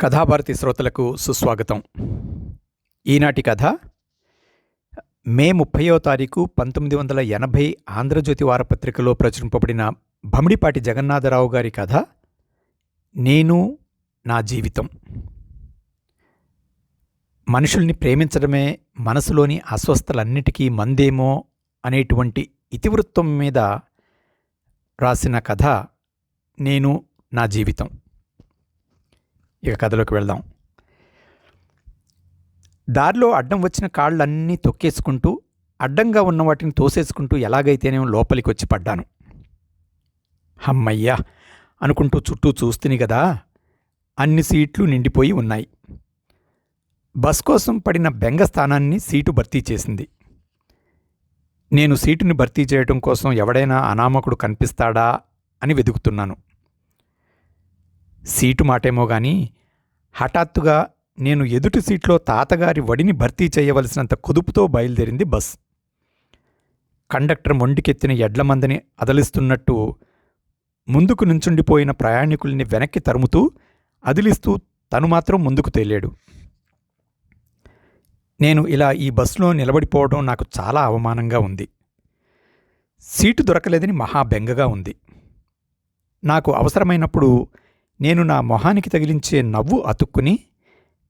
కథాభారతి శ్రోతలకు సుస్వాగతం. ఈనాటి కథ మే ముప్పయో తారీఖు పంతొమ్మిది వందల ఎనభై ఆంధ్రజ్యోతి వారపత్రికలో ప్రచురింపబడిన భమిడిపాటి జగన్నాథరావు గారి కథ నేను నా జీవితం. మనుషుల్ని ప్రేమించడమే మనసులోని అస్వస్థలన్నిటికీ మందేమో అనేటువంటి ఇతివృత్తం మీద రాసిన కథ నేను నా జీవితం. ఇక కథలోకి వెళ్దాం. దారిలో అడ్డం వచ్చిన కాళ్ళన్నీ తొక్కేసుకుంటూ అడ్డంగా ఉన్న వాటిని తోసేసుకుంటూ ఎలాగైతేనేమో లోపలికి వచ్చి పడ్డాను. హమ్మయ్యా అనుకుంటూ చుట్టూ చూస్తుని కదా అన్ని సీట్లు నిండిపోయి ఉన్నాయి. బస్ కోసం పడిన బెంగ స్థానాన్ని సీటు భర్తీ చేసింది. నేను సీటుని భర్తీ చేయడం కోసం ఎవడైనా అనామకుడు కనిపిస్తాడా అని వెతుకుతున్నాను సీటు మాటేమో గాని హఠాత్తుగా నేను ఎదుటి సీట్లో తాతగారి వడిని భర్తీ చేయవలసినంత కుదుపుతో బయలుదేరింది బస్. కండక్టర్ మొండికెత్తిన ఎడ్ల మందని అదలిస్తున్నట్టు ముందుకు నుంచుండిపోయిన ప్రయాణికుల్ని వెనక్కి తరుముతూ అదిలిస్తూ తను మాత్రం ముందుకు తేలాడు. నేను ఇలా ఈ బస్సులో నిలబడిపోవడం నాకు చాలా అవమానంగా ఉంది. సీటు దొరకలేదని మహా బెంగగా ఉంది. నాకు అవసరమైనప్పుడు నేను నా మొహానికి తగిలించే నవ్వు అతుక్కుని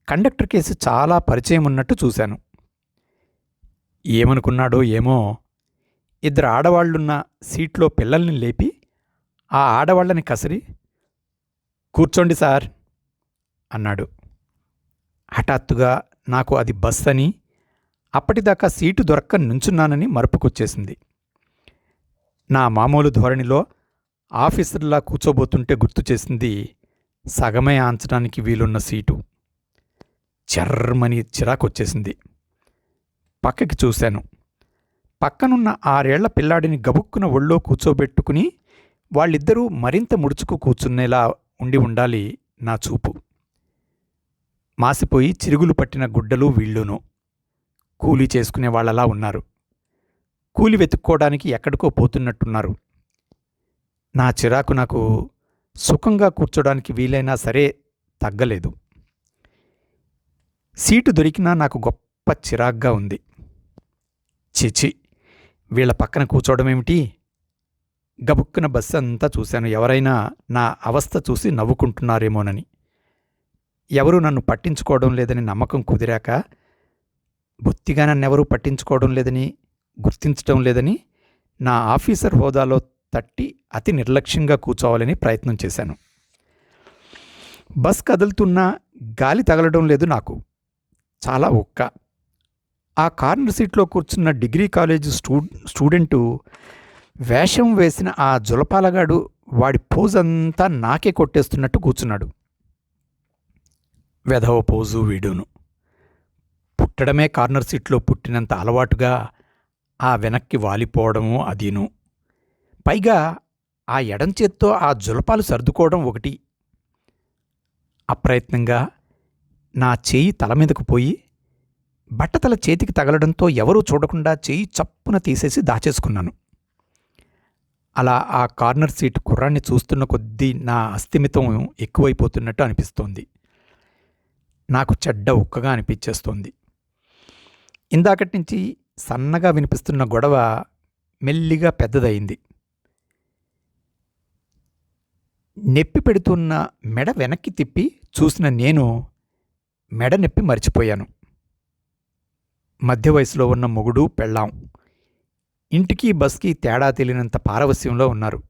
కండక్టర్ కేసు చాలా పరిచయం ఉన్నట్టు చూశాను. ఏమనుకున్నాడో ఏమో ఇద్దరు ఆడవాళ్ళున్న సీట్లో పిల్లల్ని లేపి ఆ ఆడవాళ్ళని కసిరి కూర్చోండి సార్ అన్నాడు. హఠాత్తుగా నాకు అది బస్ అని అప్పటిదాకా సీటు దొరక్క నుంచున్నానని మరుపుకొచ్చేసింది. నా మామూలు ధోరణిలో ఆఫీసర్లా కూర్చోబోతుంటే గుర్తు చేసింది సగమే ఆంచడానికి వీలున్న సీటు. చర్రమని చిరాకొచ్చేసింది. పక్కకి చూశాను. పక్కనున్న ఆరేళ్ళ పిల్లాడిని గబుక్కున ఒళ్ళో కూర్చోబెట్టుకుని వాళ్ళిద్దరూ మరింత ముడుచుకు కూర్చునేలా ఉండి ఉండాలి నా చూపు. మాసిపోయి చిరుగులు పట్టిన గుడ్డలు వీళ్ళును. కూలీ చేసుకునే వాళ్ళలా ఉన్నారు. కూలి వెతుక్కోవడానికి ఎక్కడికో పోతున్నట్టున్నారు. నా చిరాకు నాకు సుఖంగా కూర్చోడానికి వీలైనా సరే తగ్గలేదు. సీటు దొరికినా నాకు గొప్ప చిరాగ్గా ఉంది. చిచి వీళ్ళ పక్కన కూర్చోవడమేమిటి గబుక్కున బస్సు అంతా చూశాను. ఎవరైనా నా అవస్థ చూసి నవ్వుకుంటున్నారేమోనని. ఎవరూ నన్ను పట్టించుకోవడం లేదని నమ్మకం కుదిరాక బొత్తిగా నన్నెవరూ పట్టించుకోవడం లేదని గుర్తించడం లేదని నా ఆఫీసర్ హోదాలో తట్టి అతి నిర్లక్ష్యంగా కూర్చోవాలని ప్రయత్నం చేశాను. బస్ కదులుతున్నా గాలి తగలడం లేదు నాకు. చాలా ఒక్క. ఆ కార్నర్ సీట్లో కూర్చున్న డిగ్రీ కాలేజ్ స్టూ స్టూడెంటు వేషం వేసిన ఆ జులపాలగాడు వాడి పోజ్ అంతా నాకే కొట్టేస్తున్నట్టు కూర్చున్నాడు. వెధవ పోజు వీడును. పుట్టడమే కార్నర్ సీట్లో పుట్టినంత అలవాటుగా ఆ వెనక్కి వాలిపోవడము అదీను. పైగా ఆ ఎడం చేత్తో ఆ జులపాలు సర్దుకోవడం ఒకటి. అప్రయత్నంగా నా చేయి తల మీదకు పోయి బట్టతల చేతికి తగలడంతో ఎవరూ చూడకుండా చేయి చప్పున తీసేసి దాచేసుకున్నాను. అలా ఆ కార్నర్ సీట్ కుర్రాన్ని చూస్తున్న కొద్దీ నా అస్థిమితం ఎక్కువైపోతున్నట్టు అనిపిస్తోంది. నాకు చెడ్డ ఉక్కగా అనిపించేస్తోంది. ఇందాకటి నుంచి సన్నగా వినిపిస్తున్న గొడవ మెల్లిగా పెద్దదయింది. నెప్పి పెడుతున్న మెడ వెనక్కి తిప్పి చూసిన నేను మెడ నెప్పి మర్చిపోయాను. మధ్య వయసులో ఉన్న మొగుడు పెళ్ళాం. ఇంటికి బస్కి తేడా తెలియనంత పారవస్యంలో ఉన్నారు.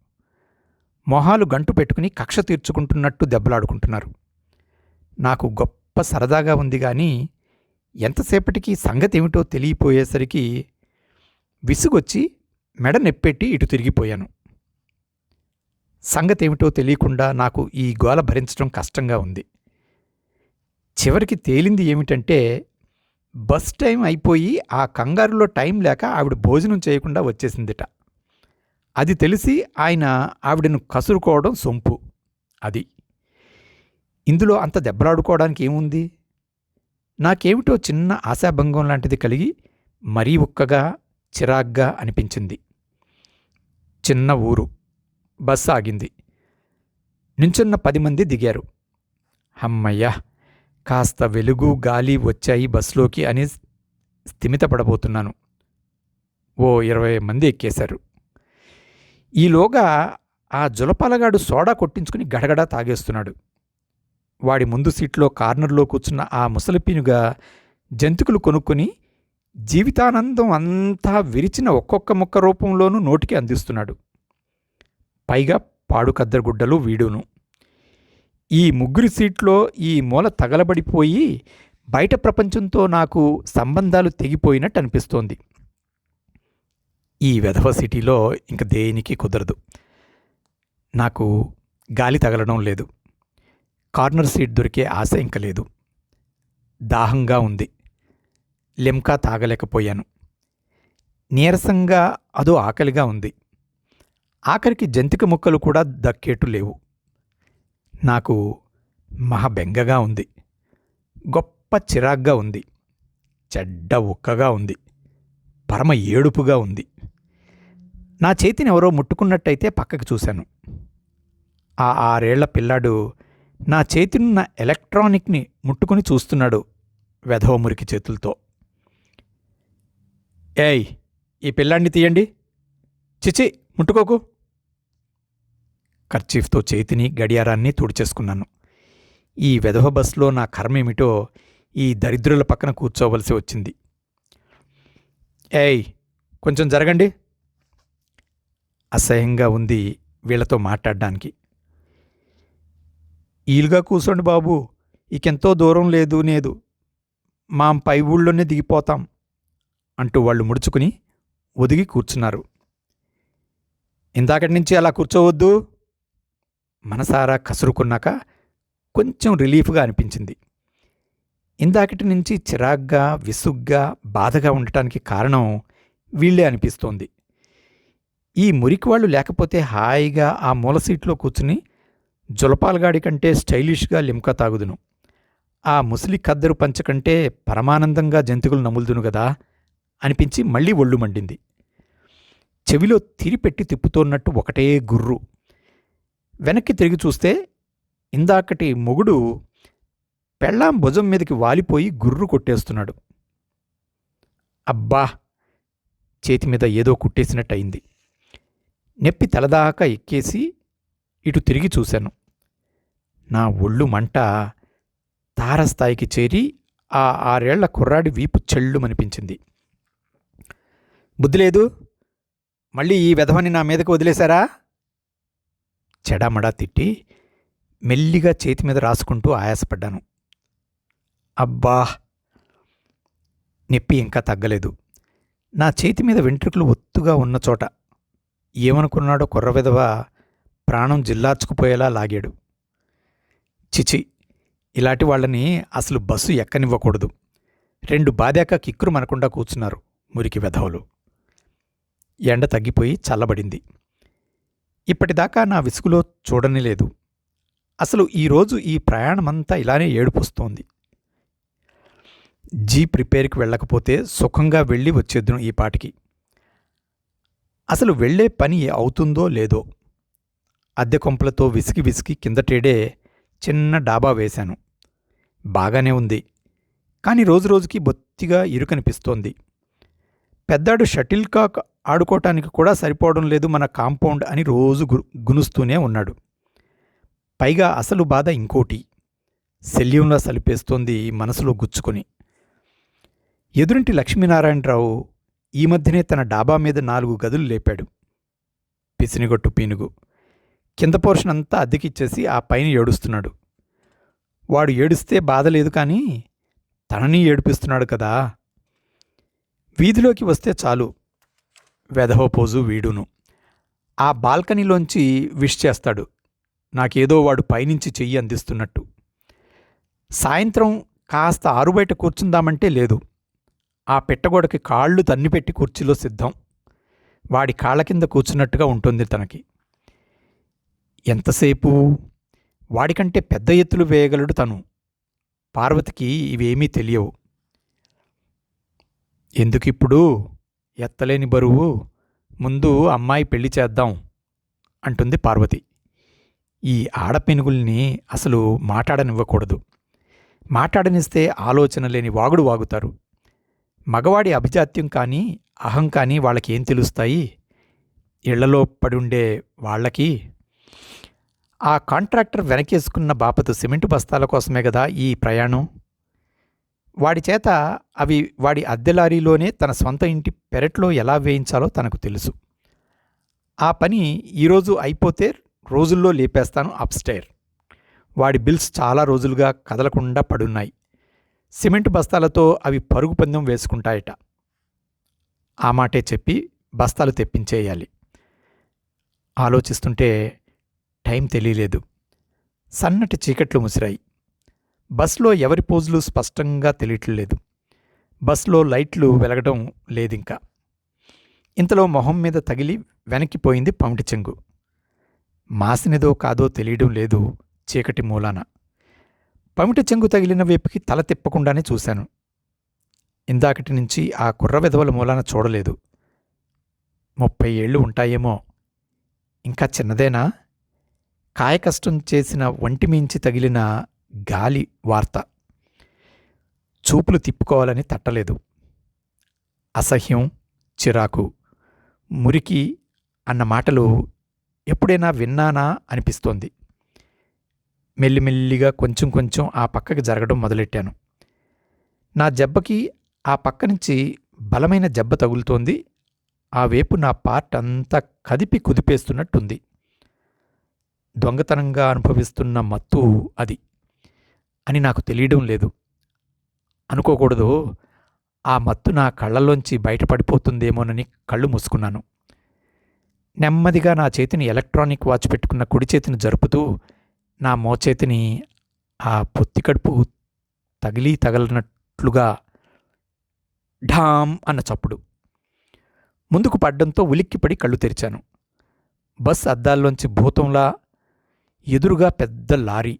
మొహాలు గంటు పెట్టుకుని కక్ష తీర్చుకుంటున్నట్టు దెబ్బలాడుకుంటున్నారు. నాకు గొప్ప సరదాగా ఉంది కానీ ఎంతసేపటికి సంగతి ఏమిటో తెలియపోయేసరికి విసుగొచ్చి మెడ నెప్పెట్టి ఇటు తిరిగిపోయాను. సంగతేమిటో తెలియకుండా నాకు ఈ గోల భరించడం కష్టంగా ఉంది. చివరికి తేలింది ఏమిటంటే బస్ టైం అయిపోయి ఆ కంగారులో టైం లేక ఆవిడ భోజనం చేయకుండా వచ్చేసిందిట. అది తెలిసి ఆయన ఆవిడను కసురుకోవడం సొంపు అది. ఇందులో అంత దెబ్బలాడుకోవడానికి ఏముంది? నాకేమిటో చిన్న ఆశాభంగం లాంటిది కలిగి మరీ ఉక్కగా చిరాగ్గా అనిపించింది. చిన్న ఊరు. బస్సు ఆగింది నించున్న పది మంది దిగారు. హమ్మయ్యా కాస్త వెలుగు గాలి వచ్చాయి బస్సులోకి అని స్థిమితపడబోతున్నాను. ఓ ఇరవై మంది ఎక్కేశారు. ఈలోగా ఆ జులపాలగాడు సోడా కొట్టించుకుని గడగడా తాగేస్తున్నాడు. వాడి ముందు సీట్లో కార్నర్లో కూర్చున్న ఆ ముసలిపీనుగా జంతికలు కొనుక్కొని జీవితానందం అంతా విరిచిన ఒక్కొక్క ముక్క రూపంలోనూ నోటికి అందిస్తున్నాడు. పైగా పాడుకద్దరుగుడ్డలు వీడును. ఈ ముగ్గురి సీట్లో ఈ మూల తగలబడిపోయి బయట ప్రపంచంతో నాకు సంబంధాలు తెగిపోయినట్టు అనిపిస్తోంది ఈ వెధవ సిటీలో ఇంక దేనికి కుదరదు. నాకు గాలి తగలడం లేదు. కార్నర్ సీట్ దొరికే ఆశ ఇంక లేదు. దాహంగా ఉంది. లెమ్కా తాగలేకపోయాను. నీరసంగా అదో ఆకలిగా ఉంది. ఆఖరికి జంతిక ముక్కలు కూడా దక్కేటు లేవు. నాకు మహా బెంగగా ఉంది. గొప్ప చిరాగ్గా ఉంది. చెడ్డ ఉక్కగా ఉంది. పరమ ఏడుపుగా ఉంది. నా చేతిని ఎవరో ముట్టుకున్నట్టయితే పక్కకి చూశాను. ఆ ఆరేళ్ళ పిల్లాడు నా చేతినున్న ఎలక్ట్రానిక్ని ముట్టుకుని చూస్తున్నాడు వెధవ మురికి చేతులతో. ఏయ్ ఈ పిల్లాడిని తీయండి. చిచి ముట్టుకోకు. కర్చీఫ్తో చేతిని గడియారాన్ని తుడిచేసుకున్నాను. ఈ వెధవ బస్లో నా కర్మేమిటో ఈ దరిద్రుల పక్కన కూర్చోవలసి వచ్చింది. ఏయ్ కొంచెం జరగండి. అసహ్యంగా ఉంది వీళ్ళతో మాట్లాడడానికి. ఈలుగా కూర్చోండి బాబు ఇకెంతో దూరం లేదు లేదు మాం పై ఊళ్ళోనే దిగిపోతాం అంటూ వాళ్ళు ముడుచుకుని ఒదిగి కూర్చున్నారు. ఇందాకటి నుంచి అలా కూర్చోవద్దు. మనసారా కసురుకున్నాక కొంచెం రిలీఫ్గా అనిపించింది. ఇందాకటి నుంచి చిరాగ్గా విసుగ్గా బాధగా ఉండటానికి కారణం వీళ్ళే అనిపిస్తోంది. ఈ మురికి వాళ్ళు లేకపోతే హాయిగా ఆ మూల సీట్లో కూర్చుని జులపాలగాడి కంటే స్టైలిష్గా లిమ్కా తాగుదును. ఆ ముసలి కద్దరు పంచ కంటే పరమానందంగా జంతువులు నములుదును గదా అనిపించి మళ్ళీ ఒళ్ళు మండింది. చెవిలో తిరిపెట్టి తిప్పుతోన్నట్టు ఒకటే గుర్రు. వెనక్కి తిరిగి చూస్తే ఇందాకటి మొగుడు పెళ్ళాం భుజం మీదకి వాలిపోయి గుర్రు కొట్టేస్తున్నాడు. అబ్బా! చేతి మీద ఏదో కుట్టేసినట్టయింది. నెప్పి తలదాకా ఎక్కేసి ఇటు తిరిగి చూశాను. నా ఒళ్ళు మంట తారస్థాయికి చేరి ఆ ఆరేళ్ళ కుర్రాడి వీపు చెళ్ళుమనిపించింది. బుద్ధి లేదు. మళ్ళీ ఈ విధమని నా మీదకు వదిలేశారా? చెడామడా తిట్టి మెల్లిగా చేతి మీద రాసుకుంటూ ఆయాసపడ్డాను. అబ్బా! నొప్పి ఇంకా తగ్గలేదు. నా చేతి మీద వెంట్రుకలు ఒత్తుగా ఉన్న చోట ఏమనుకున్నాడో కుర్ర విధవ ప్రాణం జిల్లార్చుకుపోయేలా లాగాడు. చిచి ఇలాంటి వాళ్ళని అసలు బస్సు ఎక్కనివ్వకూడదు. రెండు బాదాక కిక్కురు మనకుండా కూర్చున్నారు మురికి వెధవలు. ఎండ తగ్గిపోయి చల్లబడింది. ఇప్పటిదాకా నా విసుగులో చూడని లేదు. అసలు ఈరోజు ఈ ప్రయాణమంతా ఇలానే ఏడుపుస్తోంది. జీప్ రిపేర్కి వెళ్ళకపోతే సుఖంగా వెళ్ళి వచ్చేద్దును ఈ పాటికి. అసలు వెళ్ళే పని అవుతుందో లేదో అద్దె కొంపలతో విసిగి విసిగి కిందటేడే చిన్న డాబా వేశాను. బాగానే ఉంది. కానీ రోజురోజుకి బొత్తిగా ఇరుకనిపిస్తోంది. పెద్దాడు షటిల్ కాక్ ఆడుకోవటానికి కూడా సరిపోవడం లేదు మన కాంపౌండ్ అని రోజు గునుస్తూనే ఉన్నాడు. పైగా అసలు బాధ ఇంకోటి. శల్యంలా సలిపేస్తోంది మనసులో గుచ్చుకొని. ఎదురింటి లక్ష్మీనారాయణరావు ఈ మధ్యనే తన డాబా మీద నాలుగు గదులు లేపాడు. పిసినిగొట్టు పీనుగు. కింద పోర్షన్ అంతా అద్దెకిచ్చేసి ఆ పైన ఏడుస్తున్నాడు. వాడు ఏడుస్తే బాధ లేదు కానీ తనని ఏడిపిస్తున్నాడు కదా. వీధిలోకి వస్తే చాలు. వెధవ పోజు వీడును. ఆ బాల్కనీలోంచి విష్ చేస్తాడు. నాకేదో వాడు పైనుంచి చెయ్యి అందిస్తున్నట్టు. సాయంత్రం కాస్త ఆరుబయట కూర్చుందామంటే లేదు. ఆ పెట్టగోడకి కాళ్ళు తన్నిపెట్టి కుర్చీలో సిద్ధం. వాడి కాళ్ళ కింద కూర్చున్నట్టుగా ఉంటుంది తనకి. ఎంతసేపు? వాడికంటే పెద్ద ఎత్తులు వేయగలడు తను. పార్వతికి ఇవేమీ తెలియవు. ఎందుకిప్పుడు? ఎత్తలేని బరువు ముందు అమ్మాయి పెళ్ళి చేద్దాం అంటుంది పార్వతి. ఈ ఆడపెనుగుల్ని అసలు మాట్లాడనివ్వకూడదు. మాట్లాడనిస్తే ఆలోచన లేని వాగుడు వాగుతారు. మగవాడి అభిజాత్యం కానీ అహం కానీ వాళ్ళకి ఏం తెలుస్తాయి? ఇళ్ళలో పడుండే వాళ్ళకి? ఆ కాంట్రాక్టర్ వెనకేసుకున్న బాపతు సిమెంటు బస్తాల కోసమే కదా ఈ ప్రయాణం? వాడి చేత అవి వాడి అద్దె లారీలోనే తన సొంత ఇంటి పెరట్లో ఎలా వేయించాలో తనకు తెలుసు. ఆ పని ఈరోజు అయిపోతే రోజుల్లో లేపేస్తాను అప్స్టైర్. వాడి బిల్స్ చాలా రోజులుగా కదలకుండా పడున్నాయి. సిమెంట్ బస్తాలతో అవి పరుగు పందెం వేసుకుంటాయట. ఆ మాటే చెప్పి బస్తాలు తెప్పించేయాలి. ఆలోచిస్తుంటే టైం తెలియలేదు. సన్నటి చీకట్లు ముసిరాయి. బస్లో ఎవరి పోజులు స్పష్టంగా తెలియట్లేదు. బస్లో లైట్లు వెలగడం లేదింకా. ఇంతలో మొహం మీద తగిలి వెనక్కిపోయింది పమిటి చెంగు. మాసినదో కాదో తెలియడం లేదు చీకటి మూలాన. పమిటి చెంగు తగిలిన వైపుకి తల తిప్పకుండానే చూశాను. ఇందాకటి నుంచి ఆ కుర్ర విధవల మూలాన చూడలేదు. ముప్పై ఏళ్ళు ఉంటాయేమో. ఇంకా చిన్నదేనా? కాయకష్టం చేసిన ఒంటి మించి తగిలిన గాలి వార్త. చూపులు తిప్పుకోవాలని తట్టలేదు. అసహ్యం చిరాకు. మురికి అన్న మాటలు ఎప్పుడైనా విన్నానా అనిపిస్తోంది. మెల్లిమెల్లిగా కొంచెం కొంచెం ఆ పక్కకి జరగడం మొదలెట్టాను. నా జబ్బకి ఆ పక్క నుంచి బలమైన జబ్బ తగులుతోంది. ఆ వేపు నా పార్ట్ అంతా కదిపి కుదిపేస్తున్నట్టుంది. దొంగతనంగా అనుభవిస్తున్న మత్తు అది. అని నాకు తెలియడం లేదు. అనుకోకూడదు. ఆ మత్తు నా కళ్ళల్లోంచి బయటపడిపోతుందేమోనని కళ్ళు మూసుకున్నాను. నెమ్మదిగా నా చేతిని ఎలక్ట్రానిక్ వాచ్ పెట్టుకున్న కుడి చేతిని జరుపుతూ నా మోచేతిని ఆ పొత్తికడుపు తగిలి తగలనట్లుగా ఢామ్ అన్న చప్పుడు. ముందుకు పడ్డంతో ఉలిక్కిపడి కళ్ళు తెరిచాను. బస్ అద్దాల్లోంచి భూతంలా ఎదురుగా పెద్ద లారీ.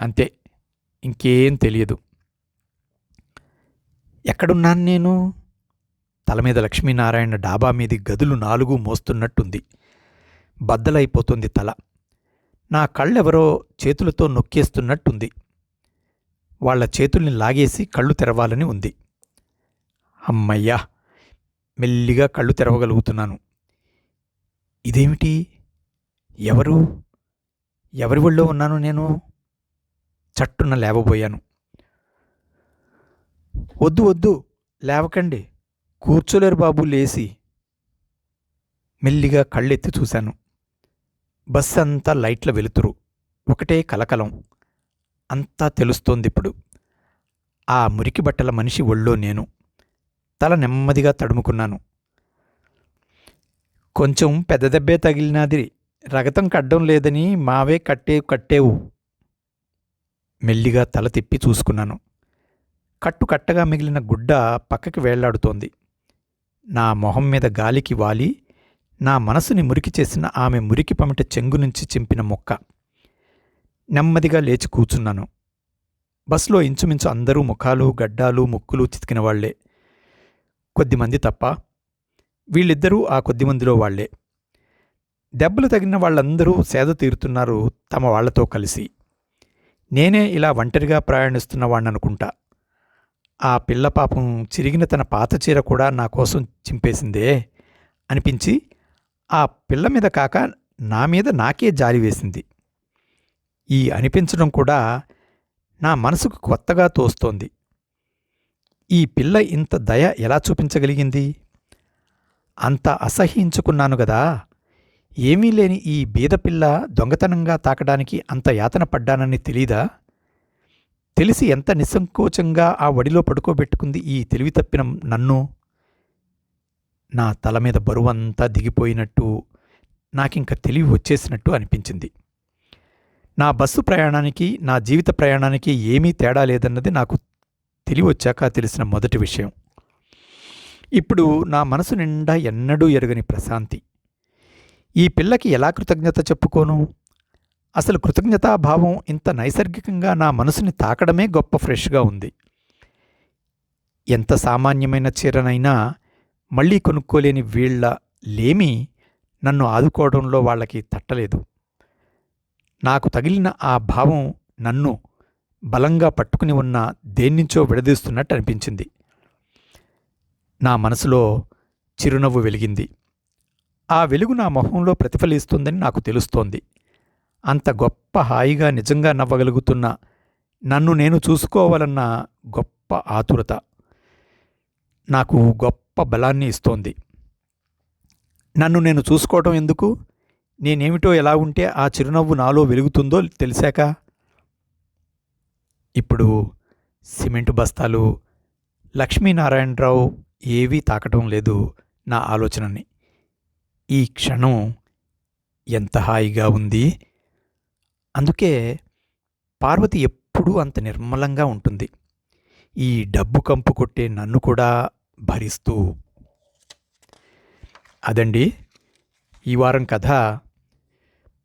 అంతే. ఇంకేం తెలియదు. ఎక్కడున్నాను నేను? తల మీద లక్ష్మీనారాయణ డాబా మీది గదులు నాలుగు మోస్తున్నట్టుంది. బద్దలైపోతుంది తల. నా కళ్ళెవరో చేతులతో నొక్కేస్తున్నట్టుంది. వాళ్ళ చేతుల్ని లాగేసి కళ్ళు తెరవాలని ఉంది. అమ్మయ్యా! మెల్లిగా కళ్ళు తెరవగలుగుతున్నాను. ఇదేమిటి? ఎవరు? ఎవరి ఒళ్ళో ఉన్నాను నేను? చట్టున లేవబోయాను. వద్దు వద్దు లేవకండి. కూర్చోలేరు బాబు లేసి మెల్లిగా కళ్ళెత్తి చూశాను. బస్ అంతా లైట్ల వెలుతురు. ఒకటే కలకలం. అంతా తెలుస్తోందిప్పుడు ఆ మురికి బట్టల మనిషి ఒళ్ళో నేను. తల నెమ్మదిగా తడుముకున్నాను. కొంచెం పెద్ద దెబ్బే తగిలినాది రగతం కడ్డం లేదని మావే కట్టే కట్టేవు. మెల్లిగా తల తిప్పి చూసుకున్నాను. కట్టుకట్టగా మిగిలిన గుడ్డ పక్కకి వేళ్ళాడుతోంది. నా మొహం మీద గాలికి వాలి నా మనసుని మురికి చేసిన ఆమె మురికి పమిట చెంగు నుంచి చింపిన మొక్క. నెమ్మదిగా లేచి కూచున్నాను బస్లో ఇంచుమించు అందరూ ముఖాలు గడ్డాలు ముక్కులు చితికిన వాళ్ళే కొద్దిమంది తప్ప వీళ్ళిద్దరూ ఆ కొద్దిమందిలో వాళ్ళే దెబ్బలు తగిన వాళ్ళందరూ సేద తీరుతున్నారు తమ వాళ్ళతో కలిసి. నేనే ఇలా ఒంటరిగా ప్రయాణిస్తున్నవాణ్ణనుకుంటా ఆ పిల్ల పాపం చిరిగిన తన పాత చీర కూడా నా కోసం చింపేసిందే అనిపించి ఆ పిల్ల మీద కాక నా మీద నాకే జారి వేసింది. ఈ అనిపించడం కూడా నా మనసుకు కొత్తగా తోస్తోంది. ఈ పిల్ల ఇంత దయ ఎలా చూపించగలిగింది? అంత అసహ్యించుకున్నాను కదా ఏమీ లేని ఈ బీదపిల్ల దొంగతనంగా తాకడానికి అంత యాతన పడ్డానని తెలీదా? తెలిసి ఎంత నిస్సంకోచంగా ఆ వడిలో పడుకోబెట్టుకుంది ఈ తెలివి తప్పిన నన్ను? నా తల మీద బరువంతా దిగిపోయినట్టు నాకింక తెలివి వచ్చేసినట్టు అనిపించింది. నా బస్సు ప్రయాణానికి నా జీవిత ప్రయాణానికి ఏమీ తేడా లేదన్నది నాకు తెలివొచ్చాక తెలిసిన మొదటి విషయం. ఇప్పుడు నా మనసు నిండా ఎన్నడూ ఎరగని ప్రశాంతి. ఈ పిల్లకి ఎలా కృతజ్ఞత చెప్పుకోను? అసలు కృతజ్ఞతాభావం ఇంత నైసర్గికంగా నా మనసుని తాకడమే గొప్ప ఫ్రెష్గా ఉంది. ఎంత సామాన్యమైన చీరనైనా మళ్ళీ కొనుక్కోలేని వీళ్ళ లేమి నన్ను ఆదుకోవడంలో వాళ్ళకి తట్టలేదు. నాకు తగిలిన ఆ భావం నన్ను బలంగా పట్టుకుని ఉన్న దేన్నించో విడదీస్తున్నట్టు అనిపించింది. నా మనసులో చిరునవ్వు వెలిగింది. ఆ వెలుగు నా మొహంలో ప్రతిఫలిస్తుందని నాకు తెలుస్తోంది. అంత గొప్ప హాయిగా నిజంగా నవ్వగలుగుతున్న నన్ను నేను చూసుకోవాలన్న గొప్ప ఆతురత నాకు గొప్ప బలాన్ని ఇస్తోంది. నన్ను నేను చూసుకోవటం ఎందుకు? నేనేమిటో ఎలా ఉంటే ఆ చిరునవ్వు నాలో వెలుగుతుందో తెలిసాక? ఇప్పుడు సిమెంటు బస్తాలు లక్ష్మీనారాయణరావు ఏవీ తాకటం లేదు నా ఆలోచనని. ఈ క్షణం ఎంత హాయిగా ఉంది? అందుకే పార్వతి ఎప్పుడూ అంత నిర్మలంగా ఉంటుంది. ఈ డబ్బు కంపు కొట్టే నన్ను కూడా భరిస్తూ. అదండి ఈ వారం కథ.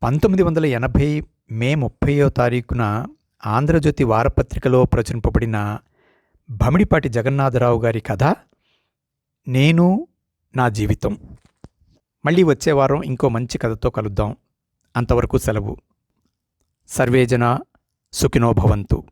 పంతొమ్మిది వందల ఎనభై మే ముప్పయో తారీఖున ఆంధ్రజ్యోతి వారపత్రికలో ప్రచురింపబడిన భమిడిపాటి జగన్నాథరావు గారి కథ నేను నా జీవితం. మళ్ళీ వచ్చే వారం ఇంకో మంచి కథతో కలుద్దాం. అంతవరకు సెలవు. సర్వేజన సుఖినో భవంతు.